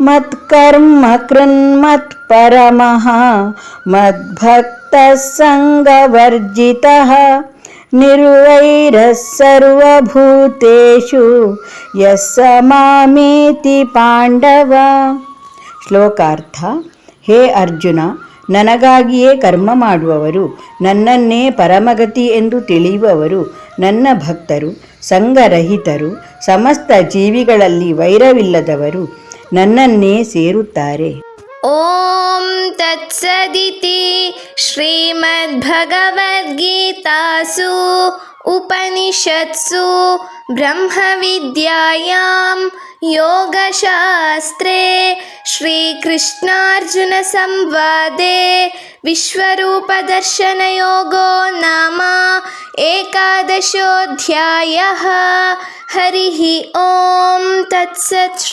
ಮತ್ಕರ್ಮ ಕೃನ್ಮತ್ ಪರಮಃ ಮದ್ಭಕ್ತ ಸಂಗವರ್ಜಿತ ನಿರ್ವೈರಃ ಸರ್ವಭೂತೇಷು ಯಸ್ಸ ಪಾಂಡವ ಶ್ಲೋಕಾರ್ಥ ಹೇ ಅರ್ಜುನ ನನಗಾಗಿಯೇ ಕರ್ಮ ಮಾಡುವವರು, ನನ್ನನ್ನೇ ಪರಮಗತಿ ಎಂದು ತಿಳಿಯುವವರು, ನನ್ನ ಭಕ್ತರು ಸಂಗರಹಿತರು ಸಮಸ್ತ ಜೀವಿಗಳಲ್ಲಿ ವೈರವಿಲ್ಲದವರು ನನ್ನನ್ನೇ ಸೇರುತ್ತಾರೆ ॐ तत्सदिति श्रीमद्भगवद्गीतासु उपनिषत्सु ब्रह्मविद्यायां योगशास्त्रे श्रीकृष्णार्जुनसंवादे विश्वरूपदर्शनयोगो नाम एकादशोऽध्यायः। हरिः ॐ तत्सत्